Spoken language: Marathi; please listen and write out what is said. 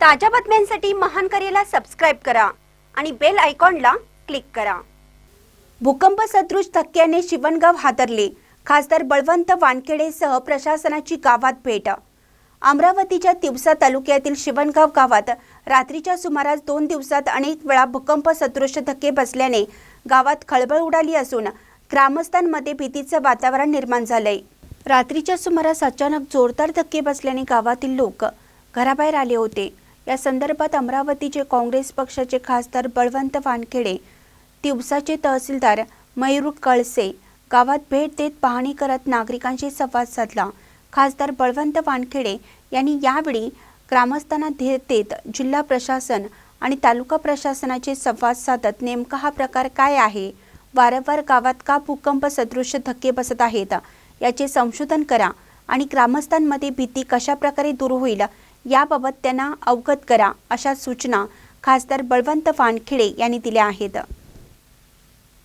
ताज्या बातम्यांसाठी महान करेला सबस्क्राईब करा आणि बेल आयकॉनला क्लिक करा. भूकंप सदृश धक्क्याने शिवणगाव हादरले. खासदार बळवंत वानखेडेसह प्रशासनाची गावात भेट. अमरावतीच्या तिवसा तालुक्यातील शिवणगाव गावात रात्रीच्या सुमारास दोन दिवसात अनेक वेळा भूकंप सदृश धक्के बसल्याने गावात खळबळ उडाली असून ग्रामस्थांमध्ये भीतीचं वातावरण निर्माण झालंय. रात्रीच्या सुमारास अचानक जोरदार धक्के बसल्याने गावातील लोक घराबाहेर आले होते. या संदर्भात अमरावतीचे काँग्रेस पक्षाचे खासदार बळवंत वानखेडे तिवसाचे तहसीलदार मयूर कळसे गावात भेट देत पाहणी करत नागरिकांशी संवाद साधला. खासदार बळवंत वानखेडे यांनी यावेळी ग्रामस्थांना धीर देत जिल्हा प्रशासन आणि तालुका प्रशासनाचे संवाद साधत नेमका हा प्रकार काय आहे? वारंवार गावात का भूकंप सदृश धक्के बसत आहेत? याचे संशोधन करा आणि ग्रामस्थांमध्ये भीती कशा प्रकारे दूर होईल? याबाबत त्यांना अवगत करा अशा सूचना खासदार बळवंत वानखेडे यांनी दिल्या आहेत.